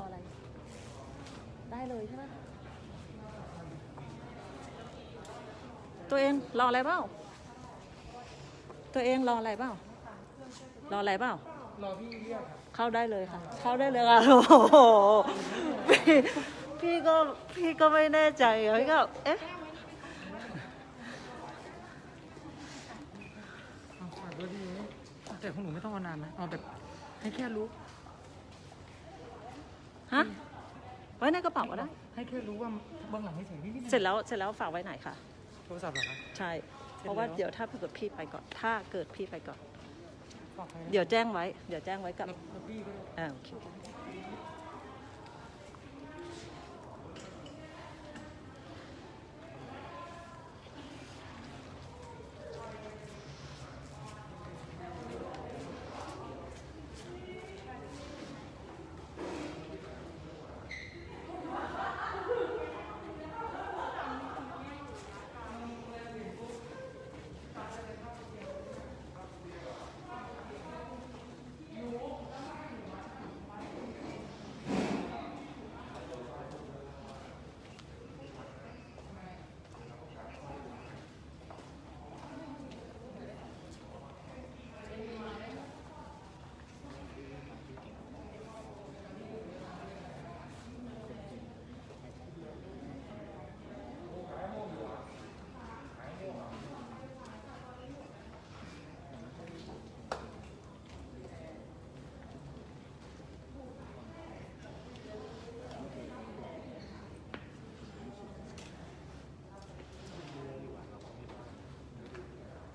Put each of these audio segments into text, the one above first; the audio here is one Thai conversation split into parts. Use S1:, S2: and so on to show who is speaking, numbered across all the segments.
S1: ออะไร ได้เลยใช่ไหมตัวเองรออะไรเปล่า ตัวเองรออะไรเปล่า รออะไรเปล่า
S2: รอพี่เรียกครับ
S1: เข้าได้เลยค่ะ เข้าได้เลยค่ะโอ้โหพี่พี่ก็พี่ก็ไม่แน่ใจอะพี่ก็เอ๊ะ
S2: เอาฝากด้วยดีแต่ของหนูไม่ต้องเอานานนะ เอาแบบให้แค่รู้
S1: ฮะ ไว้ในกระเป๋าก็ได้
S2: ให้แค่รู้ว่าเบื้องหลังให้เฉยนิดๆ
S1: เสร็จแล้วเสร็จแล้วฝากไว้ไหนคะ
S2: โทรศัพท์เหรอครับ
S1: ใช่ เพราะว่าเดี๋ยวถ้าเกิดพี่ไปก่อน ถ้าเกิดพี่ไปก่อน
S2: ฝากใครนะ
S1: เดี๋ยวแจ้งไว้ เดี๋ยวแจ้งไว้กับ
S2: แล้วแล้วพี่ก็ได้
S1: อ่าโอเค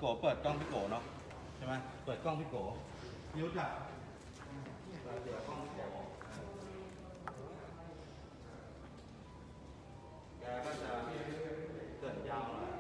S3: โกเปิดกล้องพี่โกเนาะใช่ไหมเปิดกล้องพี่โกยุทธอะเปิดกล้องพี่โกแกก็จะเกิดยาวหน่อย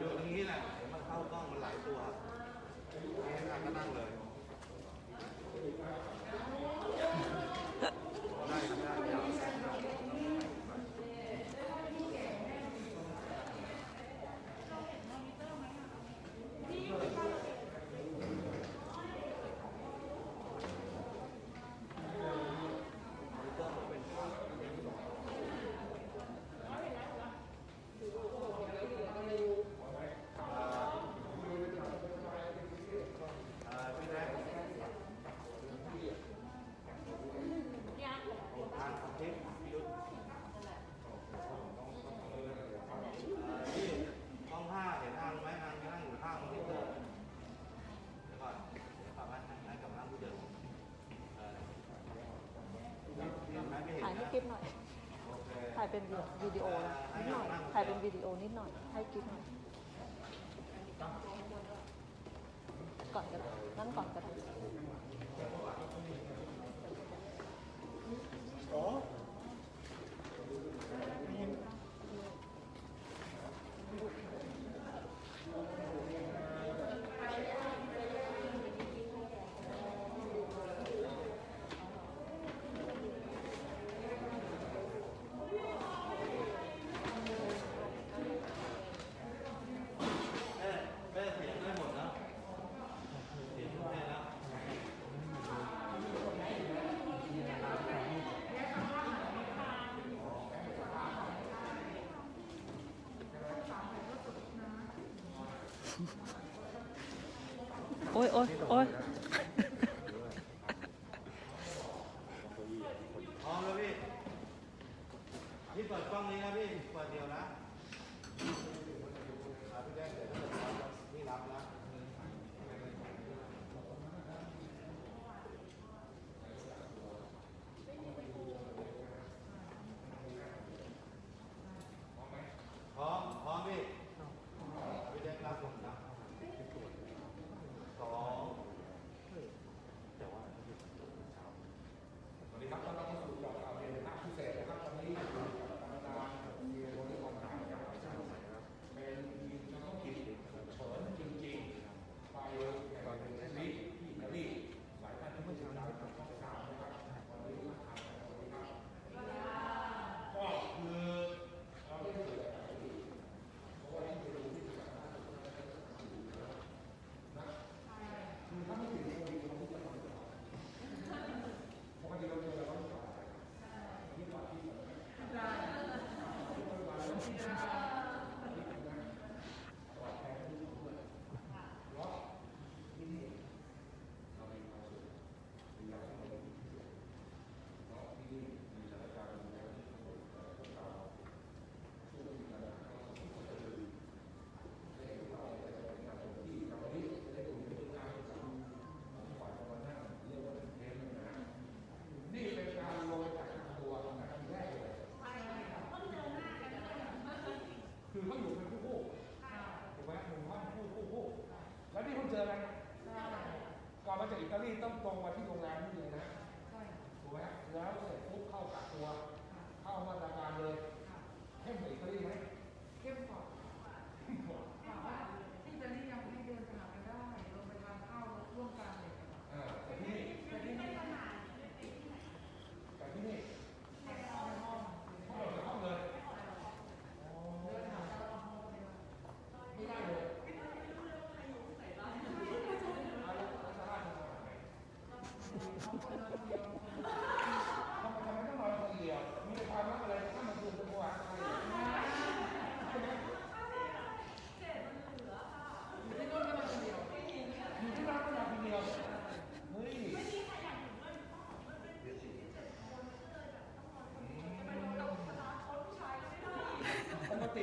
S3: ดูตรงนี้แหละเดี๋ยวมันเข้ากล้องมันหลายตัวนี่นั่งก็นั่งเลย ได้ครับได้ยาวอ่าพี่แรกทางของทิพย์พี่ยุทธอ่าพี่ห้องห้าเห็นทางไหมทางนั่งอยู่ข้างที่เดิมเดี๋ยวก่อนเดี๋ยวกลับมานั่งกลับมานั่งที่เดิมเออเห็นไหมไม่เห็น
S1: ถ่ายให้
S3: นะ
S1: กิ๊บหน่อย
S3: โอ เป็
S1: นวิดีโอนะนิดหน่อยถ่ายเป็นวิดีโอนิดหน่อย ให้กิ๊กหน่อย ก่อนก็ได้นั่งก่อนก็ได้
S3: แม่แม่เสียงได้หมดนะเสียงแม่แล้ว
S1: โอ้ย
S3: ข้ามาตรการเลยให้เห็น
S4: เขาได้ไหมเข้มกว่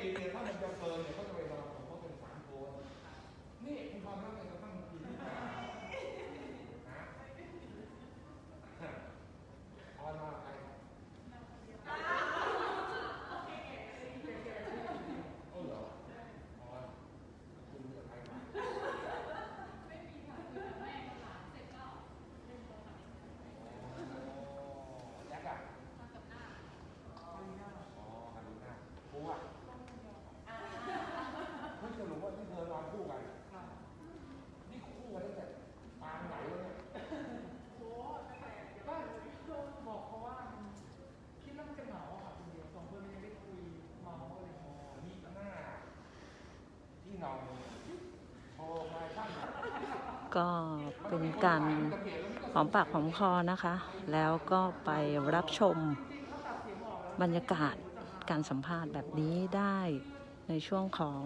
S4: ีเนี่ยถ้ามันจะเกินเนี่ยเขาจะไปรอของเขาเป็นสามโคนนี่คุณทำแล้วเป็นกระทั่งปีที่ห้านะออนมาใครเอาเหรอออนคุณกับใครมาแจ็คอะอ๋อฮารุน่ากูอะ เฮ้ยสรุปว่าที่เธอนอนคู่กันนี่คู่กันตั้งแต่ปางไหนวะเนี่ย
S2: ก็บอกเขาว่าคิดแล้วมันจะเหงาอะค่ะคนเดียวสองคนมันยังได้คุยเมาอะไรอย่างเงี้ย
S4: นี่หน้าที่นอนโชว์มาช่างแบบ
S1: ก็เป็นการหอมปากหอมคอนะคะ แล้วก็ไปรับชมบรรยากาศการสัมภาษณ์แบบนี้ได้ในช่วงของ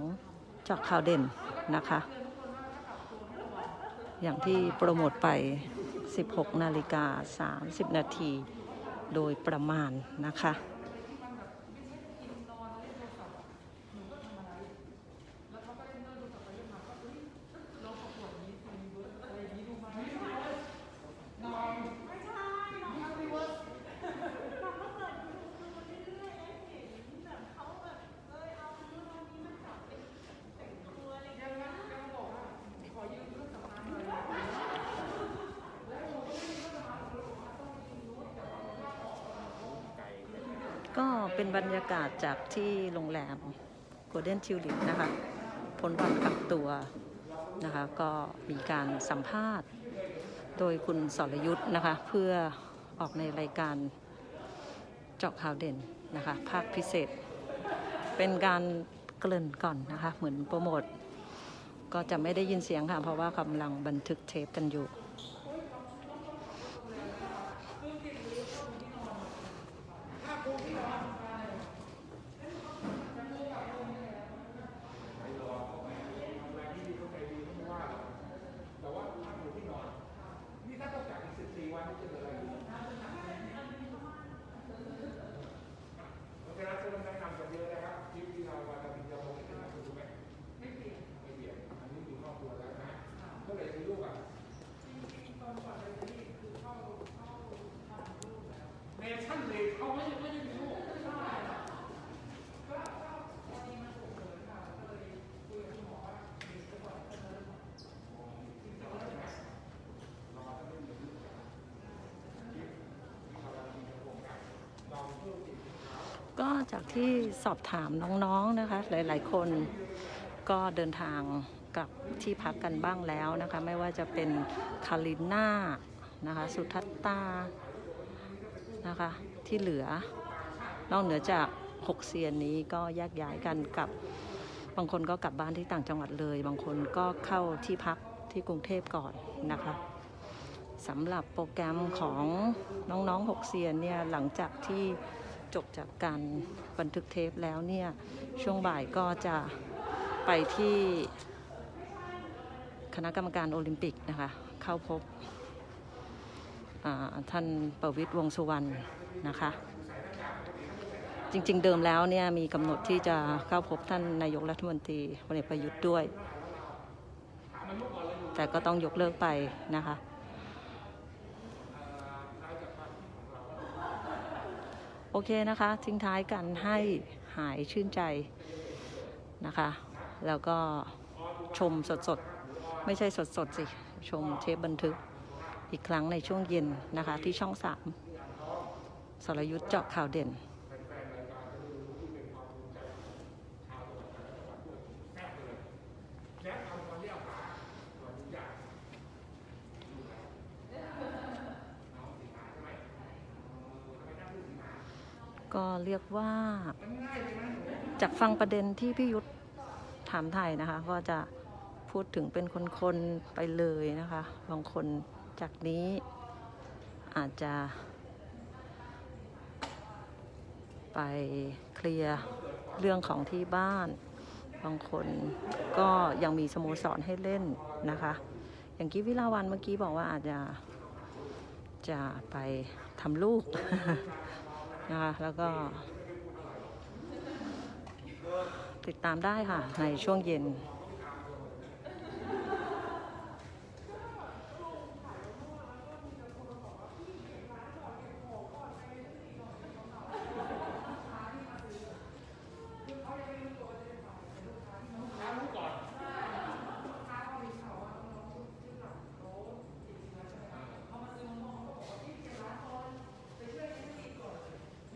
S1: เจาะข่าวเด่นนะคะ อย่างที่โปรโมทไป 16 นาฬิกา 30 นาที โดยประมาณนะคะ ก็เป็นบรรยากาศจากที่โรงแรม Golden Tulip นะคะพ้นวันกักตัวนะคะก็มีการสัมภาษณ์ โดยคุณสรยุทธ์นะคะเพื่อออกในรายการเจาะข่าวเด่นนะคะภาคพิเศษ เป็นการเกริ่นก่อนนะคะเหมือนโปรโมทก็จะไม่ได้ยินเสียงค่ะ เพราะว่ากำลังบันทึกเทปกันอยู่
S4: แต่ว่าพักอยู่ที่นอน นี่ถ้าต้องกักอีกสิบสี่วันนี่จะเกิดอะไรขึ้นเพราะฉะนั้นต้องแนะนำกันเยอะนะครับทริปที่เรามาทำจะมองไม่เป็นไรถูกไหมไม่เปลี่ยนไม่เปลี่ยนอันนี้อยู่ครอบครัวแล้วนะก็เลยมีลูกอะเนชั่นลีกเขาไม่ยังไม่ได้มีลูก
S1: ก็ จากที่สอบถามน้องๆนะคะ หลายๆ คนก็เดินทางกลับที่พักกันบ้างแล้วนะคะ ไม่ว่าจะเป็นคาริน่านะคะ สุทัตตานะคะ ที่เหลือนอกเหนือจากหกเซียนนี้ก็แยกย้ายกันกลับบางคนก็กลับบ้านที่ต่างจังหวัดเลย บางคนก็เข้าที่พักที่กรุงเทพก่อนนะคะสำหรับโปรแกรมของน้องๆหกเซียนเนี่ยหลังจากที่ จบจากการบันทึกเทปแล้วเนี่ย ช่วงบ่ายก็จะไปที่คณะกรรมการโอลิมปิกนะคะ เข้าพบท่านประวิตยวงสุวรรณนะคะ จริง ๆ เดิมแล้วเนี่ยมีกำหนดที่จะเข้าพบท่านนายกรัฐมนตรีพลเอกประยุทธ์ด้วย แต่ก็ต้องยกเลิกไปนะคะ โอเคนะคะ ทิ้งท้ายกันให้หายชื่นใจนะคะ แล้วก็ชมสดๆ ไม่ใช่สดๆ สิ ชมเทปบันทึกอีกครั้งในช่วงเย็นนะคะ ที่ช่องสามสรยุทธ์เจาะข่าวเด่น ก็ เรียกว่า จากฟังประเด็นที่พี่ยุทธถามไทยนะคะ ก็จะพูดถึงเป็นคนๆไปเลยนะคะ บางคนจากนี้อาจจะ ไปเคลียร์เรื่องของที่บ้าน บางคนก็ยังมีสโมสรให้เล่นนะคะ อย่างกี้วิลาวันเมื่อกี้บอกว่าอาจจะจะไปทำลูก นะคะแล้วก็ติดตามได้ค่ะ ในช่วงเย็น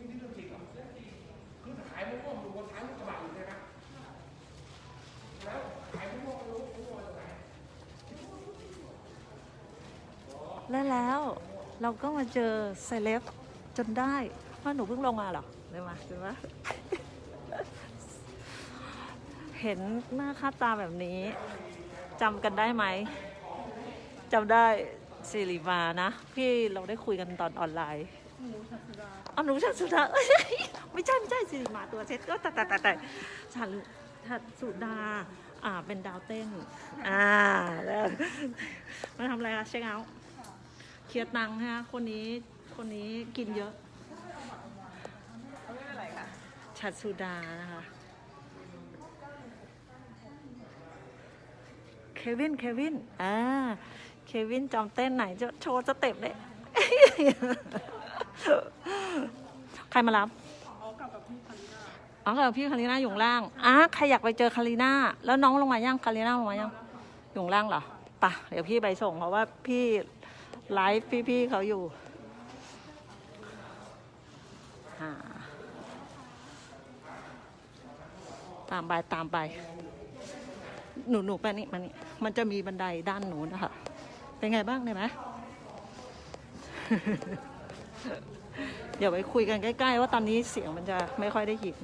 S4: นี่เรื่องจริงเหรอเรื่องจริงคือขายมะม่วงอยู่บนท้ายรถกระบะอยู่ใช่ไหมแล้วขายมะม่วงไม่รู้มะม่วงมาจากไหน
S1: และแล้ว เราก็มาเจอเซเลบจนได้ว่าหนูเพิ่งลงมาเหรอเลยมาดูว่าเห็นหน้าค่าตาแบบนี้จำกันได้ไหมจำได้สิริมานะ พี่เราได้คุยกันตอนออนไลน์อ๋อหนูชัดสุดาเอ้ยไม่ใช่ไม่ใช่สิริมาตัวเซ็ตก็แต่แต่แต่แต่ฉันชัดสุดาอ่าเป็นดาวเต้น อ่าแล้วมาทำอะไรคะเช็คเอาท์ เคลียร์ตังค์ฮะคนนี้คนนี้กินเยอะชัดสุดานะคะเควินเควินอ่าเควินจอมเต้นไหนจะโชว์สเต็ปเลยใครมารับ
S2: เอากลับกับพี่คันนี้
S1: อ๋อกับพี่คาริน่าอยู่ข้างล่างอะใครอยากไปเจอคาริน่าแล้วน้องลงมายังคาริน่าลงมายังอยู่ข้างล่างเหรอปะเดี๋ยวพี่ไปส่งเพราะว่าพี่ ไลฟ์พี่ๆเขาอยู่ตามไปตามไป หนูหนูไปนี่มานี่มันจะมีบันไดด้านหนูนนะคะ เป็นไงบ้างเนี่ยไหมเดี๋ยวไปคุยกันใกล้ๆ ว่าตอนนี้เสียงมันจะไม่ค่อยได้ยิน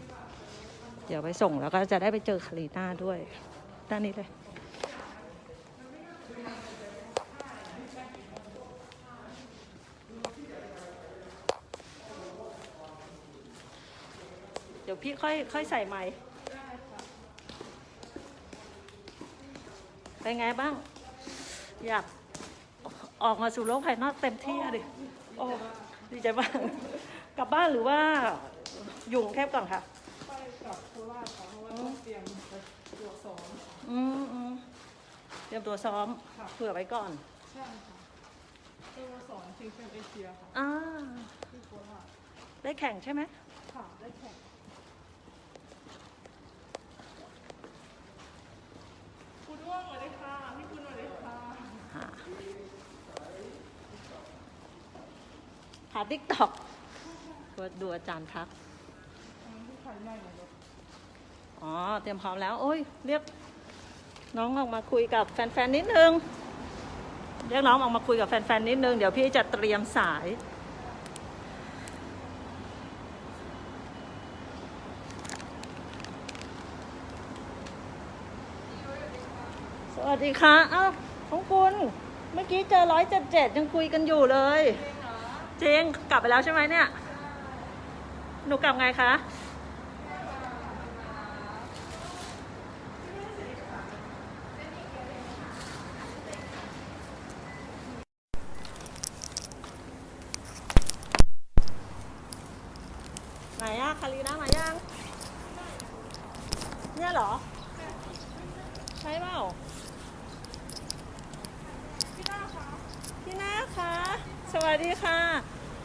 S1: เดี๋ยวไปส่งแล้วก็จะได้ไปเจอคารีน่าด้วย ด้านนี้เลย ยวพี่ค่อยค่อยใส่ไม้เป็นไงบ้าง อยากออกมาสู่โลกภายนอกเต็มที่อะดิโอ้ดีใจมาก กลับบ้านหรือว่าอยู่กรุงเทพก่อนค่ะ
S2: ไปกับโคราชค่ะเพราะว่าต้องเตรียมไปตรวจสอบ
S1: อืมอืมเตรียมตัวซ้อม
S2: ค่ะ
S1: เผื่อไว้ก่อน
S2: ใช่ค่ะไปมาสอนชิงแชมป์เอเชียค่ะ
S1: อ่า
S2: ที่โคราช
S1: ได้แข่งใช่ไหม
S2: ค่ะได้แข่ง คุณว่างสวัสดีค่ะ พี่คุณสวัสดีค่ะ
S1: หาติ๊กต็อกดูอาจารย์ทัก อ๋อ เตรียมพร้อมแล้ว โอ้ย เรียกน้องออกมาคุยกับแฟนๆ นิดนึง เรียกน้องออกมาคุยกับแฟนๆ นิดนึง เดี๋ยวพี่จะเตรียมสาย ส วัสดีค่ะ เอ้าของคุณ เมื่อกี้เจอร้อยเจ็ดเจ็ดยังคุยกันอยู่เลย จริงกลับไปแล้วใช่ไหมเนี่ย หนูกลับไงคะ ไหนอะคารีน่ามายัง เนี่ยเหรอ ใช่เปล่า พี่นาคะ พี่นาคะ สวัสดีค่ะ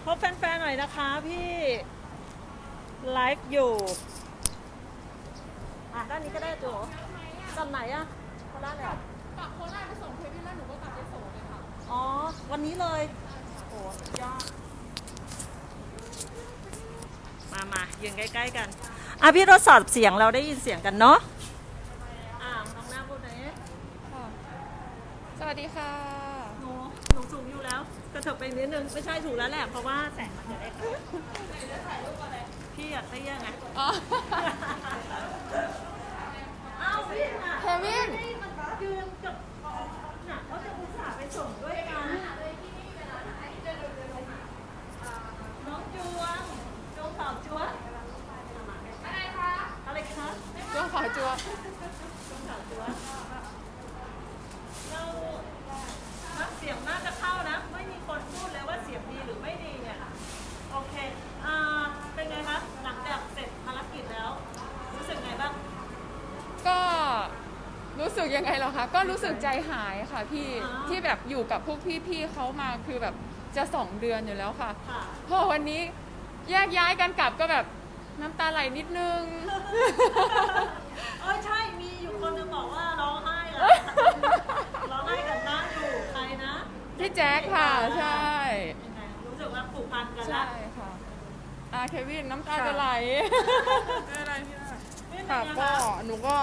S1: พบ แฟนๆหน่อยนะคะพี่ ไลฟ์อยู่ อะ ด้านนี้ก็ได้จูจำไหนอะโคราชเลยเหรอก
S5: ลับโคราชไปส่งเควินแล้วหนูก็กลับไปส่งเลยค่ะ
S1: อ๋อ วันนี้เลย โอ้สุดยอด มามายืนใกล้ๆกัน อะ พี่ทดสอบเสียงเราได้ยินเสียงกันเนาะอ่าน้องหน้าพูดหน่อยดิ
S5: สวัสดีค่ะ
S1: หนูหนูสูงอยู่แล้ว กระเถิบไปนิดนึงไม่ใช่ถูกแล้วแหละเพราะว่าแสงมันจะได้เข้าพี่อยากได้ยังไง
S5: อ๋อ
S1: อ้าวพี่อะ
S5: เควิน
S1: ให้มันยืนกับน่ะเขาจะอุตส่าห์ไปส่งด้วยกันน้องจวงจวงสาวจวงอะไรคะอะไรคะ
S5: จ้วงขอจัว
S1: จวงสาวจวงเราน้ำเสียงน่าจะเข้านะ ไม่มีคนพูดเลยว่าเสียงดีหรือไม่ดีเนี่ย โอเค อ่าเป็นไงคะหลังจากเสร็จภารกิจแล้ว รู้สึกไงบ้าง
S5: กสึกยังไงเหรอคะก็รู้สึกใจหายค่ะพี่
S1: อ่า
S5: ที่แบบอยู่กับพวกพี่ๆเขามาคือแบบจะสองเดือนอยู่แล้วค่ะ
S1: ค่ะ
S5: พอวันนี้แยกย้ายกันกลับก็แบบน้ำตาไหลนิดนึง
S1: เออใช่มีอยู่คนนึงบอกว่าร้องไห้อะร้องไห้กันนะอยู่ใครนะ
S5: พี่แจ๊คค่ะใช่
S1: ยังไงรู้สึกว่าผูกพันกัน
S5: ใช่
S1: ละ
S5: ค่ะ อาเควินน้ำตาจะไหล
S2: ไม่เป็นไรพี่ได้
S1: ไม่เป็น
S2: ค่ะ
S1: ไง
S2: ก็
S1: คะ
S2: หนูก็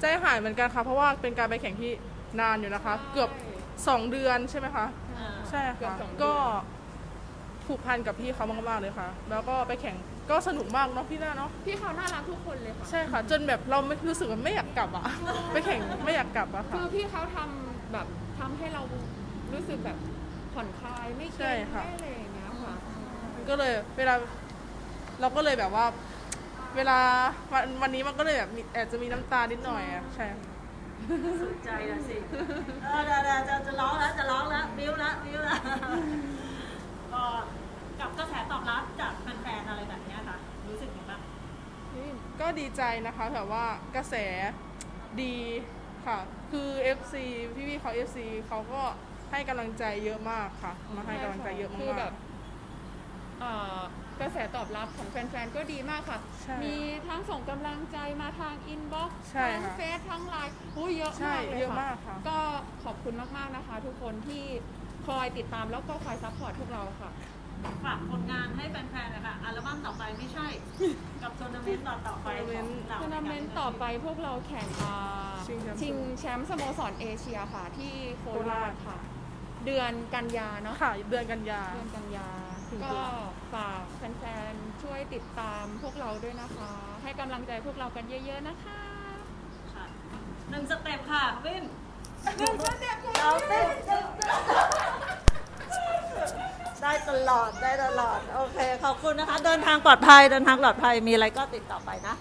S2: ใจหายเหมือนกันค่ะ เพราะว่าเป็นการไปแข่งที่นานอยู่นะคะ เกือบสองเดือนใช่ไหมคะ
S1: อ่า
S2: ใช่
S5: เกือบ
S2: ค่ะ
S5: สองเดือน
S2: ก็ผูกพันกับพี่เขามากๆเลยค่ะ แล้วก็ไปแข่งก็สนุกมากเนาะพี่หน้าเนาะ
S5: พี่เขาน่ารักทุกคนเลยค่ะ
S2: ใช่ค่ะ จนแบบเราไม่รู้สึกว่าไม่อยากกลับอะไปแข่งไม่อยากกลับอะ
S5: คื
S2: ค่ะ
S5: อพี่เขาทำแบบทำให้เรารู้สึกแบบผ่อนคลายไม่เก
S2: ใช่
S5: รง
S2: ค่ะ
S5: ไม่อะไรอย่างเงี้ยค่ะ
S2: ก็เลยเวลาเราก็เลยแบบว่า เวลาวันวันนี้มันก็เลยแบบมีอาจจะมีน้ำตานิดหน่อยอะใช่
S1: สุดใจละสิ เออเดี๋ยวเดี๋ยวจะจะร้องแล้วจะร้องแล้วบิ้วแล้วบิ้วแล้วก็กับกระแสตอบรับจากแฟนๆอะไรแบบเนี้ยค่ะ รู้สึกยังไงบ้าง
S2: ก็ดีใจนะคะแบบว่ากระแสดีค่ะ คือ FC พี่ๆเขา FC เขาก็ให้กำลังใจเยอะมากค่ะ มาให้กำลังใจเยอะ
S5: คือ
S2: มา
S5: แบ
S2: ก
S5: บ เอ่อกระแสตอบรับของแฟนๆ ก็ดีมากค่ะ
S2: ใช่
S5: มีทั้งส่งกำลังใจมาทางอินบ็อกซ์
S2: ใช่
S5: ทั้ง
S2: ค่ะ
S5: เฟซทั้งไลน์อุ้ยเยอะ
S2: ใช่
S5: มากเลย
S2: เยอะ
S5: ค่ะ
S2: มากค่ะ
S5: ก็ขอบคุณมากๆนะคะ ทุกคนที่คอยติดตามแล้วก็คอยซัพพอร์ตพวกเราค่ะ
S1: ฝากผลงานให้แฟนๆนะคะอัลบั้มต่อไปไม่ใช่ กับทัวร์นาเมนต์ต่อต่อๆไปของเรา
S5: ทัวร์นาเมนต์ต่อไปพวกเราแข่งอ่า
S2: ชิงแชมป์
S5: ชิงแชมป์สโมสรเอเชียค่ะ ที่โค
S2: โค
S5: รา
S2: รา
S5: ช
S2: ช
S5: ค่ะ เดือนกันยาเนาะ
S2: ค่ะ เดือนกันยา
S5: เดือนกันยา
S2: ถึง
S5: ก็
S2: เดือน
S5: ฝากแฟนๆ ช่วยติดตามพวกเราด้วยนะคะ ให้กำลังใจพวกเรากันเยอะๆนะคะ
S1: ค่ะหนึ่งสเต็ปค่ะวินหนึ่งสเต็ปเราเต้นได้ตลอดได้ตลอด โอเค ขอบคุณนะคะ เดินทางปลอดภัยเดินทางปลอดภัยมีอะไรก็ติดต่อไปนะ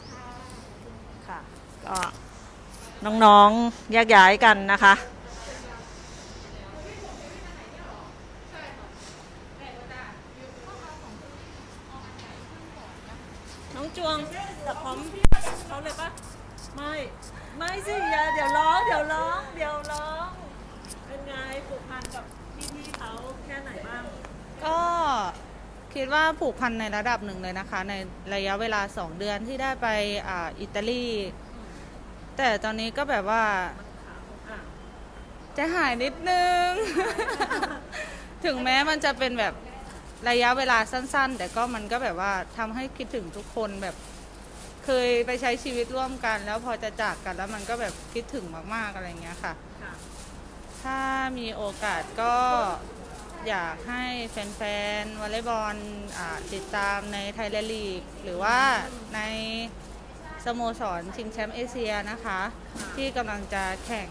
S1: ค่ะ ก็น้องๆแยกย้ายกันนะคะ น้อง จวงจะพร้อมเขาเลยปะไม่ ไม่สิอย่าเดี๋ยวร้อง เดี๋ยวร้อง เดี๋ยวร้อง เป็นไงผูกพันกับพี่ๆเขาแค่ไหนบ้าง
S6: ก็คิดว่าผูกพันในระดับหนึ่งเลยนะคะ ในระยะเวลาสองเดือนที่ได้ไปอ่าอิตาลี แต่ตอนนี้ก็แบบว่า
S1: อะ
S6: ใจะหายนิดนึง ถึงแม้มันจะเป็นแบบ ระยะเวลาสั้น ๆ แต่ก็มันก็แบบว่าทำให้คิดถึงทุกคนแบบ เคยไปใช้ชีวิตร่วมกัน แล้วพอจะจากกันแล้วมันก็แบบคิดถึงมากๆอะไรเงี้ยค่ะ
S1: ค่ะ
S6: ถ้ามีโอกาสก็อยากให้แฟนๆวอลเลย์บอลอ่าติดตามในไทยแลนด์ลีก หรือว่าในสโมสรชิงแชมป์เอเชียนะคะ ที่กำลังจะแข่ง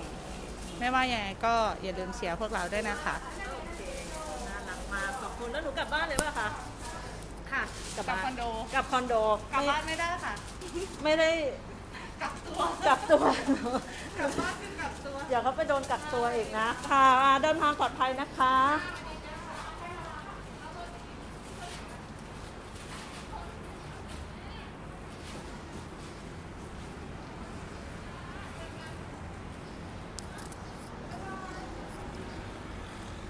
S6: ไม่ว่าอย่างไรก็อย่าลืมเชียร์พวกเราด้วยนะคะ
S1: โอเค น่ารักมาก ขอบ คุณแล้วหนูกลับบ้านเลยป่ะคะ
S6: ค่ะ
S1: กลับ
S5: กับ
S1: บ้าน
S5: คอนโด
S1: กลับคอนโด
S6: กลับบ้านไม่ได้ค่ะ
S1: ไม่ได้กักตัวกักตัว
S6: กลับบ้านคือกลับตัว
S1: เดี๋ยวเขาไปโดนกักตัวอีกนะ ค่ะอ่าเดินทางปลอดภัยนะคะ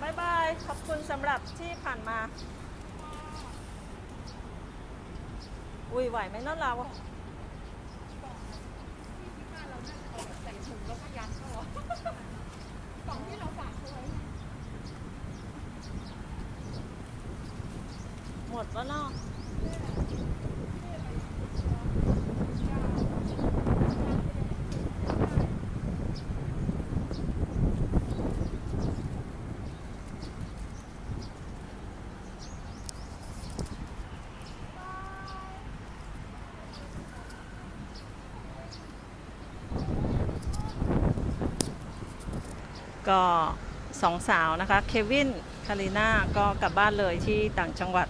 S1: บายบาย ขอบคุณสำหรับที่ผ่านมา อุ้ยไหวไหมนั่นเรา
S5: ใส่ถุงแล้วก็ยัดเข้าอะกล่องที่เราฝากเขาไว้
S1: หมดแล้วเนาะ ก็สองสาวนะคะ เควินคาริน่าก็กลับบ้านเลยที่ต่างจังหวัด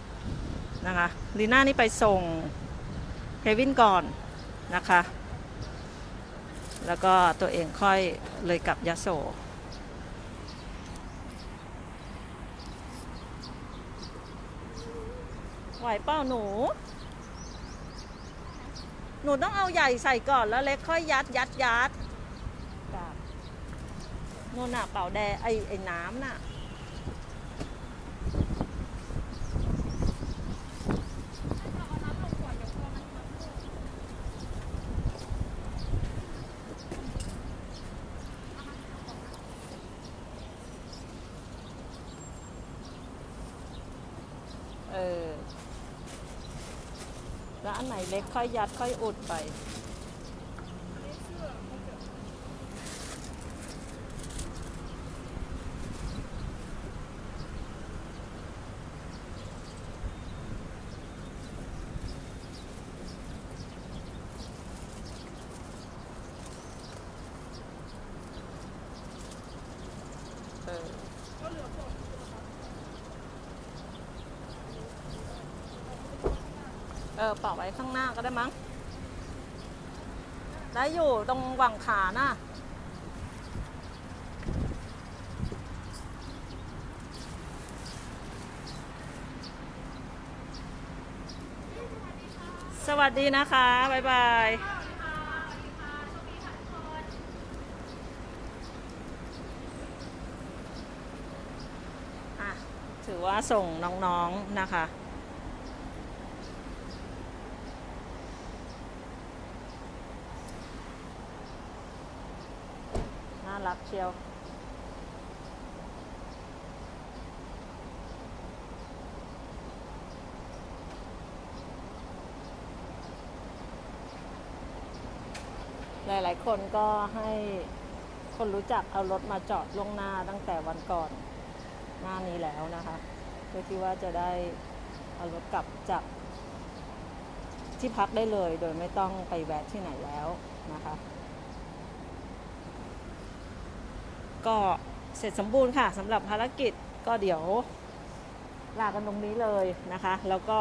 S1: นะคะลีน่านี่ไปส่งเควินก่อนนะคะ แล้วก็ตัวเองค่อยเลยกลับยะโสไหวเป้าหนู หนูต้องเอาใหญ่ใส่ก่อนแล้วเล็กค่อยยัดยัดยัด นู่นน่ะเป่าแดไอ้ไอ้น้ำน่ะเออแล้วอันไหนเล็กค่อยยัดค่อยอุดไป เออ เออเป่าไว้ข้างหน้า ก็ได้มั้ง ได้อยู่ตรงหว่างขาน่ะสวัสดีนะคะ บ๊ายบาย ถือว่าส่งน้องๆนนะคะ น่ารักเชียว หลาย ๆ คนก็ให้คนรู้จักเอารถมาจอดล่วงหน้าตั้งแต่วันก่อนหน้านี้แล้วนะคะเพื่อที่ว่าจะได้เอารถกลับจากที่พักได้เลยโดยไม่ต้องไปแวะที่ไหนแล้วนะคะ ก็เสร็จสมบูรณ์ค่ะสำหรับภารกิจก็เดี๋ยวลากันตรงนี้เลยนะคะ แล้วก็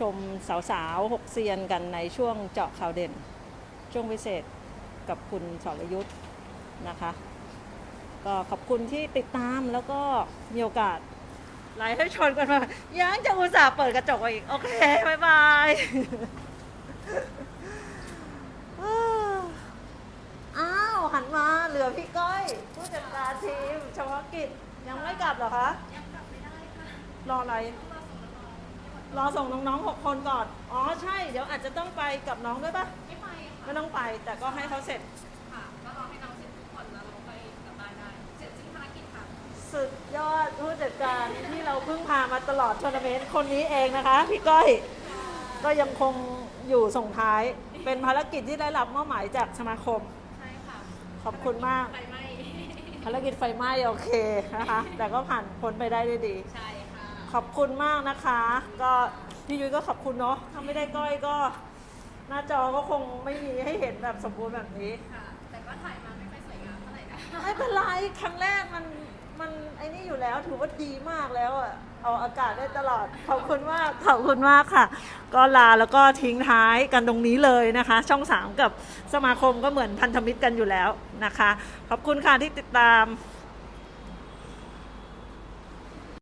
S1: ชมสาวๆหกเซียนกันในช่วงเจาะข่าวเด่น ช่วงพิเศษกับคุณสรยุทธ์นะคะ ก็ขอบคุณที่ติดตามแล้วก็มีโอกาสไลฟ์ให้ชนกันมายังจะอุตส่าห์เปิดกระจกอีก โอเค บ๊ายบาย อ้าว หันมาเห ลือพี่ก้อย ผู้จัดการทีมเฉพาะกิจยังไม่กลับเหรอคะยังกลับไม่ได้ค่ะรออะไรรอส่งน้องๆหกคนก่อน อ๋อใช่ เดี๋ยวอาจจะต้องไปกับน้องด้วยปะ
S7: ไม่ไปค่ะ
S1: ไม่ต้องไปแต่ก็ให้เขาเสร็จ
S7: ค่ะก็รอให้น้องเสร็จทุกคนแล้วเราไปกลับบ้านได้เสร็จสิ้นภารกิจค่ะ
S1: สุดยอดผู้จัดการที่เราเพิ่งพามาตลอดทัวร์นาเมนต์คนนี้เองนะคะ พี่ก้อย ก็ยังคงอยู่ส่งท้ายเป็นภารกิจที่ได้รับมอบหมายจากสมาคม
S7: ใช่ค่ะ
S1: ขอบคุณมาก
S7: ไฟไหม้
S1: ภารกิจไฟไหม้โอเคนะคะ แต่ก็ผ่านพ้นไปได้ด้วยดี
S7: ใช่ค่ะ
S1: ขอบคุณมากนะคะ ก็พี่ยุ้ยก็ขอบคุณเนาะ ถ้าไม่ได้ก้อยก็ หน้าจอก็คงไม่มีให้เห็นแบบสมบูรณ์แบบนี้
S7: ค่ะ แต่ก็ถ่ายมาไม่ค่อยสวยงามเท่าไหร่นะ
S1: ไม่เป็นไรครั้งแรกมัน มันไอ้นี่อยู่แล้วถือว่าดีมากแล้วอะเอาอากาศได้ตลอด ขอบคุณมากขอบคุณมากค่ะ ก็ลาแล้วก็ทิ้งท้ายกันตรงนี้เลยนะคะ ช่องสามกับสมาคมก็เหมือนพันธมิตรกันอยู่แล้วนะคะ ขอบคุณค่ะที่ติดตาม